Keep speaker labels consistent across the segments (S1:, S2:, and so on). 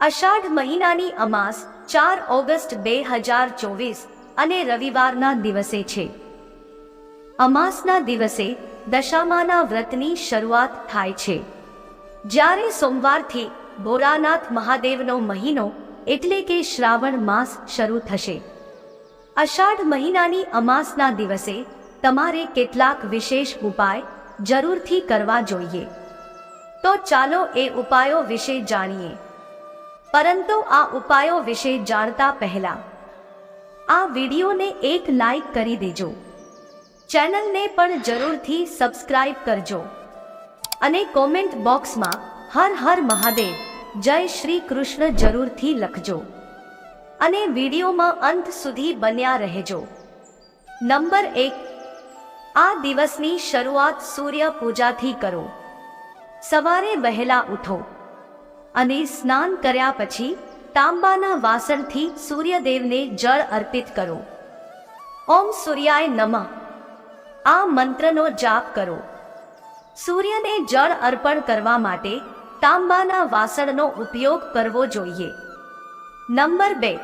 S1: અષાઢ મહિનાની અમાસ ચાર ઓગસ્ટ બે હજાર ચોવીસ અને રવિવારના દિવસે છે. અમાસના દિવસે દશામાના વ્રતની શરૂઆત થાય છે. જ્યારે સોમવારથી ભોરાનાથ મહાદેવનો મહિનો એટલે કે શ્રાવણ માસ શરૂ થશે. અષાઢ મહિનાની અમાસના દિવસે તમારે કેટલાક વિશેષ ઉપાય જરૂરથી કરવા જોઈએ. તો ચાલો એ ઉપાયો વિશે જાણીએ. પરંતુ આ ઉપાયો વિશે જાણતા પહેલા આ વિડીયોને એક લાઈક કરી દેજો. ચેનલને પણ જરૂરથી સબસ્ક્રાઇબ કરજો. અને કોમેન્ટ બોક્સમાં હર હર મહાદેવ, જય શ્રી કૃષ્ણ જરૂરથી લખજો. અને વિડીયોમાં અંત સુધી બન્યા રહેજો. નંબર એક, આ દિવસની શરૂઆત સૂર્ય પૂજાથી કરો. સવારે વહેલા ઉઠો. અને સ્નાન કર્યા પછી તાંબાના વાસણથી સૂર્યદેવને જળ અર્પિત કરો. ઓમ સૂર્યાય નમઃ. આ મંત્રનો જાપ કરો. સૂર્યને જળ અર્પણ કરવા માટે તાંબાના વાસણનો ઉપયોગ કરવો જોઈએ. નંબર બે.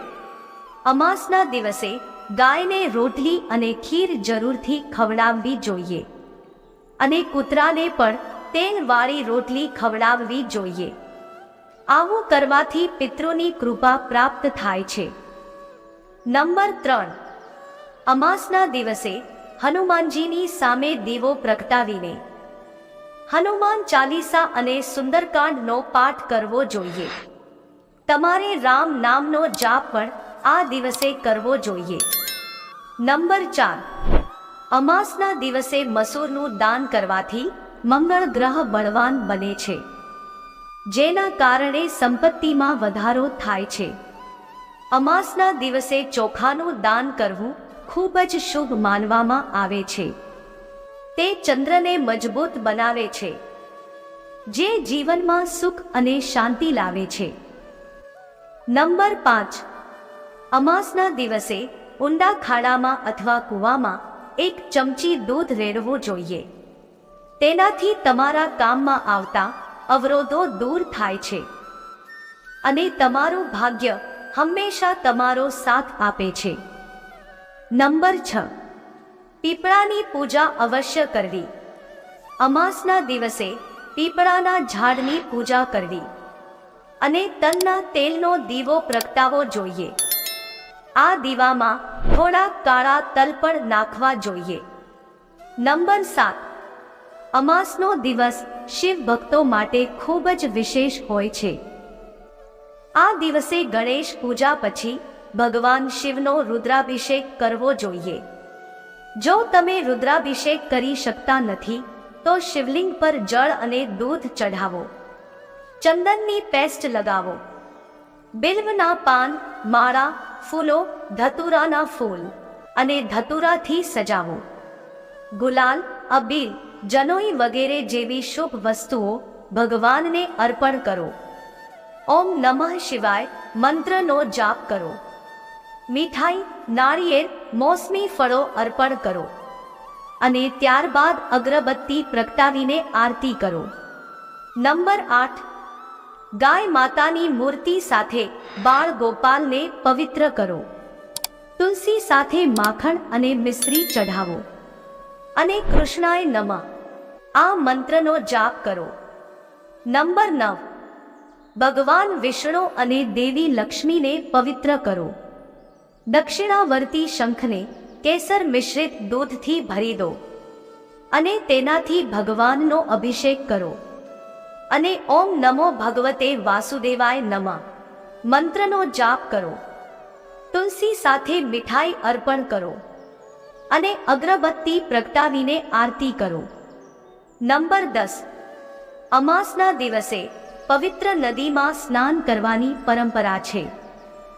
S1: અમાસના દિવસે ગાયને રોટલી અને ખીર જરૂરથી ખવડાવવી જોઈએ. અને કૂતરાને પણ તેલવાળી રોટલી ખવડાવવી જોઈએ. આવું કરવાથી પિતૃની કૃપા પ્રાપ્ત થાય છે. નંબર ત્રણ. અમાસના દિવસે હનુમાનજીની સામે દીવો પ્રગટાવીને હનુમાન ચાલીસા અને સુંદરકાંડનો પાઠ કરવો જોઈએ. તમારે રામ નામનો જાપ પણ આ દિવસે કરવો જોઈએ. નંબર ચાર. અમાસના દિવસે મસૂરનું દાન કરવાથી મંગળ ગ્રહ બળવાન બને છે. જેના કારણે સંપત્તિમાં વધારો થાય છે. અમાસના દિવસે ચોખાનું દાન કરવું ખૂબ જ શુભ માનવામાં આવે છે. તે ચંદ્રને મજબૂત બનાવે છે. જે જીવનમાં સુખ અને શાંતિ લાવે છે. નંબર પાંચ. અમાસના દિવસે ઊંડા ખાડામાં અથવા કૂવામાં એક ચમચી દૂધ રેડવું જોઈએ. તેનાથી તમારા કામમાં આવતા અવરોધો દૂર થાય છે. અને તમારું ભાગ્ય હંમેશા તમારો સાથ આપે છે. નંબર છ. પીપળાની પૂજા અવશ્ય કરવી. અમાસના દિવસે પીપળાના ઝાડની પૂજા કરવી. અને તલના તેલનો દીવો પ્રગટાવો જોઈએ. આ દીવામાં થોડા કાળા તલ પણ નાખવા જોઈએ. નંબર સાત. અમાસનો દિવસ શિવ ભક્તો માટે ખૂબ જ વિશેષ હોય છે. આ દિવસે ગણેશ પૂજા પછી ભગવાન શિવનો રુદ્રાભિષેક કરવો જોઈએ. જો તમે રુદ્રાભિષેક કરી શકતા નથી, તો શિવલિંગ પર જળ અને દૂધ ચઢાવો. ચંદનની પેસ્ટ લગાવો. બિલ્વના પાન, માળા, ફૂલો, ધતુરાના ફૂલ અને ધતુરાથી સજાવો. ગુલાલ, અબીલ જનોઈ વગેરે જેવી શુભ વસ્તુઓ ભગવાનને અર્પણ કરો. ઓમ નમઃ શિવાય મંત્રનો જાપ કરો. મીઠાઈ, નારિયેળ, મોસમી ફળો અર્પણ કરો. અને ત્યારબાદ અગરબત્તી પ્રગટાવીને આરતી કરો. નંબર આઠ. ગાય માતાની મૂર્તિ સાથે બાળ ગોપાલને પવિત્ર કરો. તુલસી સાથે માખણ અને મિશ્રી ચઢાવો. અને કૃષ્ણાય નમઃ. આ મંત્રનો જાપ કરો. નંબર નવ. ભગવાન વિષ્ણુ અને દેવી લક્ષ્મીને પવિત્ર કરો. દક્ષિણાવર્તી શંખને કેસર મિશ્રિત દૂધથી ભરી દો અને તેનાથી ભગવાનનો અભિષેક કરો. અને ઓમ નમો ભગવતે વાસુદેવાય નમઃ. મંત્રનો જાપ કરો. તુલસી સાથે મીઠાઈ અર્પણ કરો. અને અગરબત્તી પ્રગટાવીને આરતી કરો. નંબર દસ. અમાસના દિવસે પવિત્ર નદીમાં સ્નાન કરવાની પરંપરા છે.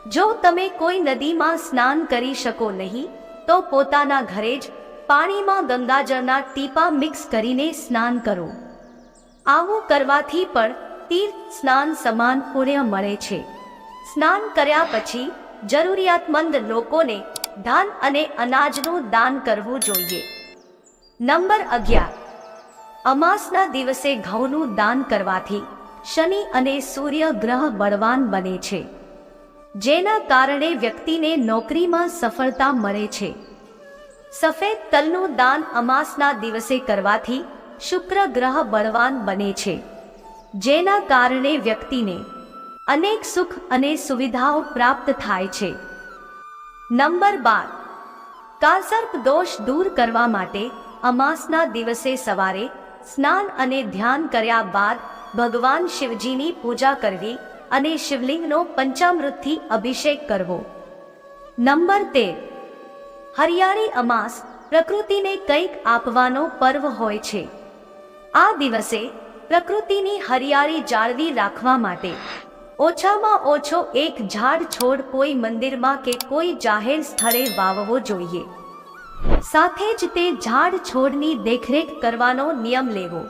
S1: જો તમે કોઈ નદીમાં સ્નાન કરી શકો નહીં, તો પોતાના ઘરે જ પાણીમાં ગંગાજળના ટીપા મિક્સ કરીને સ્નાન કરો. આવું કરવાથી પણ તીર્થ સ્નાન સમાન પુણ્ય મળે છે. સ્નાન કર્યા પછી જરૂરિયાતમંદ લોકોને ધાન અને અનાજનું દાન કરવું જોઈએ. નંબર અગિયાર. અમાસના દિવસે ઘઉંનું દાન કરવાથી શનિ અને સૂર્ય ગ્રહ બળવાન બને છે, જેના કારણે વ્યક્તિને નોકરીમાં સફળતા મળે છે. સફેદ તલનું દાન અમાસના દિવસે કરવાથી શુક્ર ગ્રહ બળવાન બને છે, જેના કારણે વ્યક્તિને અનેક સુખ અને સુવિધાઓ પ્રાપ્ત થાય છે. નંબર બાર, કાલસર્પ દોષ દૂર કરવા માટે અમાસના દિવસે સવારે સ્નાન અને ધ્યાન કર્યા બાદ ભગવાન શિવજીની પૂજા કરવી અને શિવલિંગનો પંચામૃતથી અભિષેક કરવો. નંબર તેર. હરિયાળી અમાસ પ્રકૃતિને કંઈક આપવાનો પર્વ હોય છે. આ દિવસે પ્રકૃતિની હરિયાળી જાળવી રાખવા માટે ઓછામાં ઓછો એક ઝાડ છોડ કોઈ મંદિરમાં કે કોઈ જાહેર સ્થળે વાવવો જોઈએ. સાથે જ તે ઝાડ છોડની દેખરેખ કરવાનો નિયમ લેવો.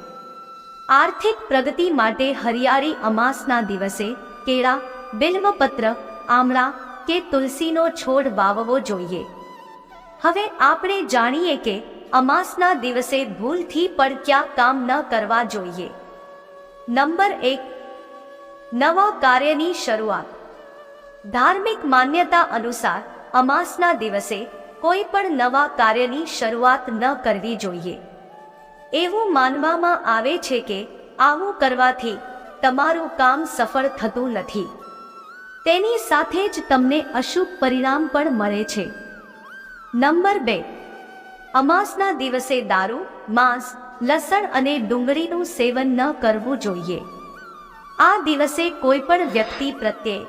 S1: આર્થિક પ્રગતિ માટે હરિયાળી અમાસના દિવસે કેળા બિલ્મપત્ર આમળા કે તુલસીનો છોડ વાવવો જોઈએ. હવે આપણે જાણીએ કે અમાસના દિવસે ભૂલથી પણ ક્યાં કામ ન કરવા જોઈએ. નંબર એક, નવા કાર્યની શરૂઆત. ધાર્મિક માન્યતા અનુસાર અમાસના દિવસે કોઈ પણ નવા કાર્યની શરૂઆત ન કરવી જોઈએ. એવું માનવામાં આવે છે કે આવું કરવાથી તમારું કામ સફળ થતું નથી. તેની સાથે જ તમને અશુભ પરિણામ પણ મળે છે. નંબર બે. અમાસના દિવસે દારૂ, માંસ, લસણ અને ડુંગળીનું સેવન ન કરવું જોઈએ. આ દિવસે કોઈ પણ વ્યક્તિ પ્રત્યે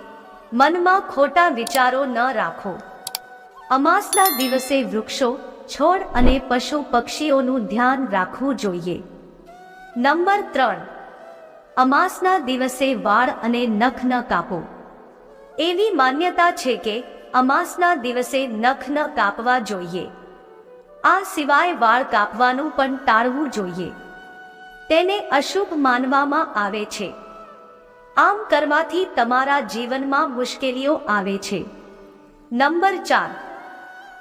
S1: મનમાં ખોટા વિચારો ન રાખો. અમાસના દિવસે વૃક્ષો, છોડ અને પશુ પક્ષીઓનું ધ્યાન રાખવું જોઈએ. નંબર ત્રણ. અમાસના દિવસે વાળ અને નખ ન કાપો. એવી માન્યતા છે કે અમાસના દિવસે નખ ન કાપવા જોઈએ. આ સિવાય વાળ કાપવાનું પણ ટાળવું જોઈએ. તેને અશુભ માનવામાં આવે છે. આમ કરવાથી તમારા જીવનમાં મુશ્કેલીઓ આવે છે. નંબર ચાર.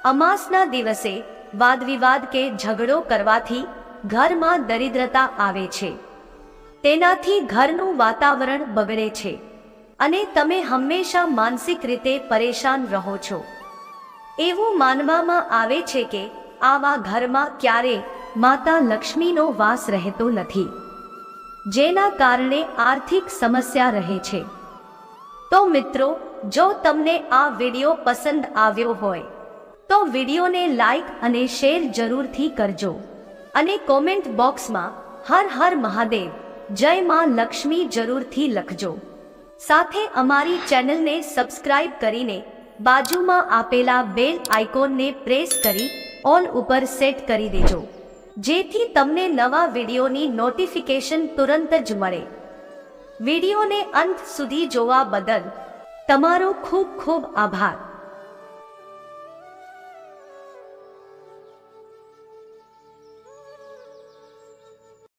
S1: અમાસના દિવસે વાદવિવાદ કે ઝઘડો કરવાથી ઘરમાં દરિદ્રતા આવે છે. તેનાથી ઘરનું વાતાવરણ બગડે છે અને તમે હંમેશા માનસિક રીતે પરેશાન રહો છો. એવું માનવામાં આવે છે કે આવા ઘરમાં ક્યારે માતા લક્ષ્મીનો વાસ રહેતો નથી, જેના કારણે આર્થિક સમસ્યા રહે છે. તો મિત્રો, જો તમને આ વીડિયો પસંદ આવ્યો હોય તો વિડિયોને લાઈક અને શેર જરૂરથી કરજો. અને કોમેન્ટ બોક્સમાં હર હર મહાદેવ, જય માં લક્ષ્મી જરૂરથી લખજો. સાથે અમારી ચેનલને સબસ્ક્રાઇબ કરીને બાજુમાં આપેલા બેલ આઇકોનને પ્રેસ કરી ઓલ ઉપર સેટ કરી દેજો. જેથી તમને નવા વિડીયોની નોટિફિકેશન તુરંત જ મળે. વિડીયોને અંત સુધી જોવા બદલ તમારો ખૂબ ખૂબ આભાર.